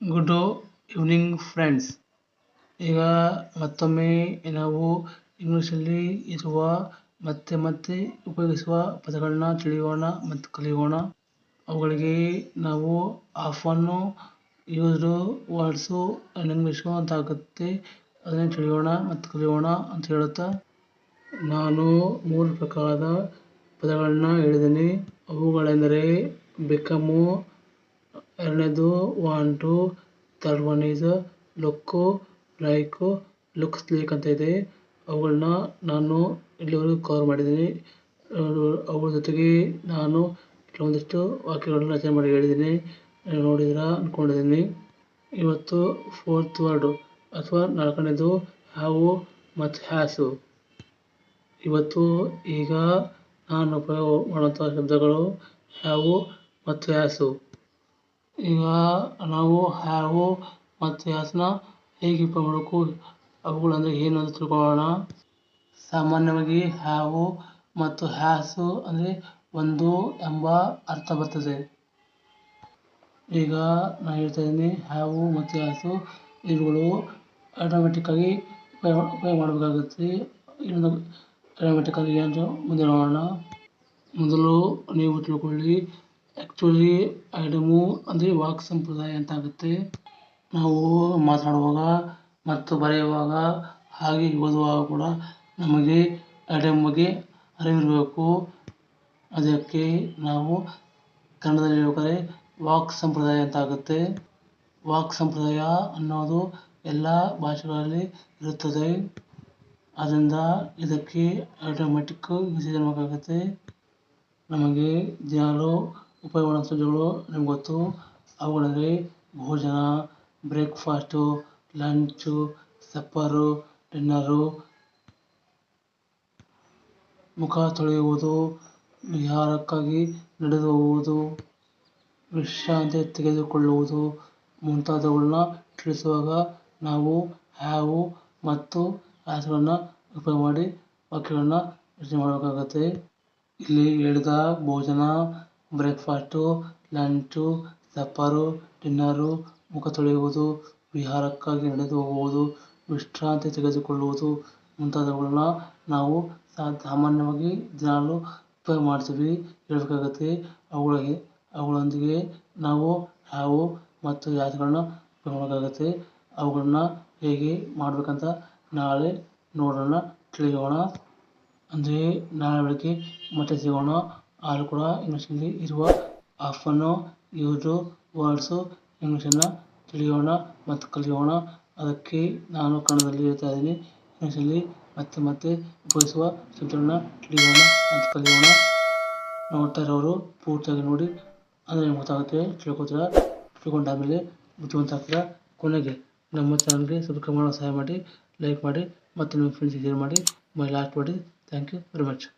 Good evening friends ಈಗ ಮತ್ತೊಮ್ಮೆ ನಾವು ಇಂಗ್ಲೀಷಲ್ಲಿ ಇರುವ ಮತ್ತೆ ಮತ್ತೆ ಉಪಯೋಗಿಸುವ ಪದಗಳನ್ನ ತಿಳಿಯೋಣ ಮತ್ತು ಕಲಿಯೋಣ. ಅವುಗಳಿಗೆ ನಾವು often used words in English ಅಂತ ಆಗುತ್ತೆ. ಅದನ್ನು ತಿಳಿಯೋಣ ಮತ್ತು ಕಲಿಯೋಣ ಅಂತ ಹೇಳುತ್ತಾ. ನಾನು ಮೂರು ಪ್ರಕಾರದ ಪದಗಳನ್ನ ಹೇಳಿದ್ದೀನಿ. ಅವುಗಳೆಂದರೆ ಬಿಕಮು ಎರಡನೇದು want third one is look like looks like ಅಂತ ಇದೆ. ಅವುಗಳನ್ನ ನಾನು ಇಲ್ಲಿವರೆಗೂ ಕವರ್ ಮಾಡಿದ್ದೀನಿ. ಅವುಗಳ ಜೊತೆಗೆ ನಾನು ಕೆಲವೊಂದಿಷ್ಟು ವಾಕ್ಯಗಳನ್ನು ರಚನೆ ಮಾಡಿ ಹೇಳಿದ್ದೀನಿ. ನೋಡಿದಿರ ಅಂದ್ಕೊಂಡಿದ್ದೀನಿ ಇವತ್ತು ಫೋರ್ತ್ ವರ್ಡು ಅಥವಾ ನಾಲ್ಕನೇದು ಹಾವು ಮತ್ತು ಹ್ಯಾಸು ಇವತ್ತು ಈಗ ನಾನು ಉಪಯೋಗ ಮಾಡುವಂಥ ಶಬ್ದಗಳು ಹ್ಯಾವು ಮತ್ತು ಹ್ಯಾಸು ಈಗ ನಾವು ಹ್ಯಾವು ಮತ್ತು ಹ್ಯಾಸ್ನ ಹೇಗೆ ಉಪಯೋಗ ಮಾಡಬೇಕು? ಅವುಗಳಂದರೆ ಏನು ಅಂತ ತಿಳ್ಕೊಳ್ಳೋಣ. ಸಾಮಾನ್ಯವಾಗಿ ಹ್ಯಾವು ಮತ್ತು ಹ್ಯಾಸು ಅಂದರೆ ಒಂದು ಎಂಬ ಅರ್ಥ ಬರ್ತದೆ. ಈಗ ನಾನು ಹೇಳ್ತಾ ಇದ್ದೀನಿ, ಹ್ಯಾವು ಮತ್ತು ಹ್ಯಾಸು ಇವುಗಳು ಆಟೋಮೆಟಿಕ್ಕಾಗಿ ಉಪಯೋಗ ಉಪಯೋಗ ಮಾಡಬೇಕಾಗುತ್ತೆ. ಇನ್ನೊಂದು ಆಟೋಮೆಟಿಕ್ಕಾಗಿ ಏನು ಮುಂದೆ ನೋಡೋಣ. ಮೊದಲು ನೀವು ತಿಳ್ಕೊಳ್ಳಿ ಆ್ಯಕ್ಚುಲಿ ಐಡಮು ಅಂದರೆ ವಾಕ್ ಸಂಪ್ರದಾಯ ಅಂತ ಆಗುತ್ತೆ. ನಾವು ಮಾತನಾಡುವಾಗ ಮತ್ತು ಬರೆಯುವಾಗ ಹಾಗೆ ಓದುವಾಗ ಕೂಡ ನಮಗೆ ಐಡಮ್ ಬಗ್ಗೆ ಅರಿವಿರಬೇಕು. ಅದಕ್ಕೆ ನಾವು ಕನ್ನಡದಲ್ಲಿ ಹೇಳ್ಬೇಕಾದ್ರೆ ವಾಕ್ ಸಂಪ್ರದಾಯ ಅಂತ ಆಗುತ್ತೆ. ವಾಕ್ ಸಂಪ್ರದಾಯ ಅನ್ನೋದು ಎಲ್ಲ ಭಾಷೆಗಳಲ್ಲಿ ಇರುತ್ತದೆ. ಆದ್ದರಿಂದ ಇದಕ್ಕೆ ಆಟೋಮೆಟಿಕ್ಕು ಯೂಸೇಜ್ ಮಾಡಬೇಕಾಗುತ್ತೆ ನಮಗೆ ದಿನಾಲೂ ಉಪಯೋಗ ಮಾಡೋ ಶಬ್ದಗಳು ನಿಮ್ಗೆ ಗೊತ್ತು. ಅವುಗಳಲ್ಲಿ ಭೋಜನ ಬ್ರೇಕ್ಫಾಸ್ಟು ಲಂಚು ಸಪ್ಪರು ಡಿನ್ನರು ಮುಖ ತೊಳೆಯುವುದು, ವಿಹಾರಕ್ಕಾಗಿ ನಡೆದು ಹೋಗುವುದು ವಿಶ್ರಾಂತಿ ತೆಗೆದುಕೊಳ್ಳುವುದು ಮುಂತಾದವುಗಳನ್ನ ತಿಳಿಸುವಾಗ ನಾವು ಹ್ಯಾವು ಮತ್ತು ಹ್ಯಾಸ್ಗಳನ್ನ ಉಪಯೋಗ ಮಾಡಿ ವಾಕ್ಯಗಳನ್ನ ರಚನೆ ಮಾಡಬೇಕಾಗುತ್ತೆ. ಇಲ್ಲಿ ಹೇಳಿದ ಭೋಜನ ಬ್ರೇಕ್ಫಾಸ್ಟು, ಲಂಚು, ಸಪ್ಪರು, ಡಿನ್ನರು, ಮುಖ ತೊಳೆಯುವುದು, ವಿಹಾರಕ್ಕಾಗಿ ನಡೆದು ಹೋಗುವುದು, ವಿಶ್ರಾಂತಿ ತೆಗೆದುಕೊಳ್ಳುವುದು ಮುಂತಾದವುಗಳನ್ನ ನಾವು ಸಾಮಾನ್ಯವಾಗಿ ದಿನಾಲೂ ಉಪಯೋಗ ಮಾಡ್ತೀವಿ. ಹೇಳ್ಬೇಕಾಗತ್ತೆ, ಅವುಗಳಿಗೆ, ಅವುಗಳೊಂದಿಗೆ ನಾವು ಹಾವು ಮತ್ತು ಹ್ಯಾಸ್ಗಳನ್ನ ಉಪಯೋಗ ಮಾಡಬೇಕಾಗತ್ತೆ. ಅವುಗಳನ್ನ ಹೇಗೆ ಮಾಡಬೇಕಂತ ನಾಳೆ ನೋಡೋಣ, ತಿಳಿಯೋಣ. ಅಂದರೆ ನಾಳೆ ಬೆಳಗ್ಗೆ ಮತ್ತೆ ಸಿಗೋಣ. ಆದರೂ ಕೂಡ ಇಂಗ್ಲೀಷಲ್ಲಿ ಇರುವ ಆಫನ್ನು ಯೂಸು ವರ್ಡ್ಸು ಇಂಗ್ಲೀಷನ್ನು ತಿಳಿಯೋಣ ಮತ್ತು ಕಲಿಯೋಣ. ಅದಕ್ಕೆ ನಾನು ಕನ್ನಡದಲ್ಲಿ ಹೇಳ್ತಾ ಇದ್ದೀನಿ. ಇಂಗ್ಲೀಷಲ್ಲಿ ಮತ್ತೆ ಮತ್ತೆ ಉಪಯೋಗಿಸುವ ಶಬ್ದಗಳನ್ನ ತಿಳಿಯೋಣ ಮತ್ತು ಕಲಿಯೋಣ. ನೋಡ್ತಾ ಇರೋರು ಪೂರ್ತಿಯಾಗಿ ನೋಡಿ. ಅಂದರೆ ಗೊತ್ತಾಗುತ್ತೆ, ತಿಳ್ಕೊತೀರ? ತಿಳ್ಕೊಂಡಾದಮೇಲೆ ಬುದ್ಧಿವಂತ ಕೊನೆಗೆ ನಮ್ಮ ಚಾನಲ್ಗೆ ಸಬ್ಸ್ಕ್ರೈಬ್ ಮಾಡೋ ಸಹಾಯ ಮಾಡಿ ಲೈಕ್ ಮಾಡಿ ಮತ್ತು ನಿಮ್ಮ ಫ್ರೆಂಡ್ಸಿಗೆ ಶೇರ್ ಮಾಡಿ. ಮೈ ಲಾಸ್ಟ್ ಮಾಡಿ ಥ್ಯಾಂಕ್ ಯು ವೆರಿ ಮಚ್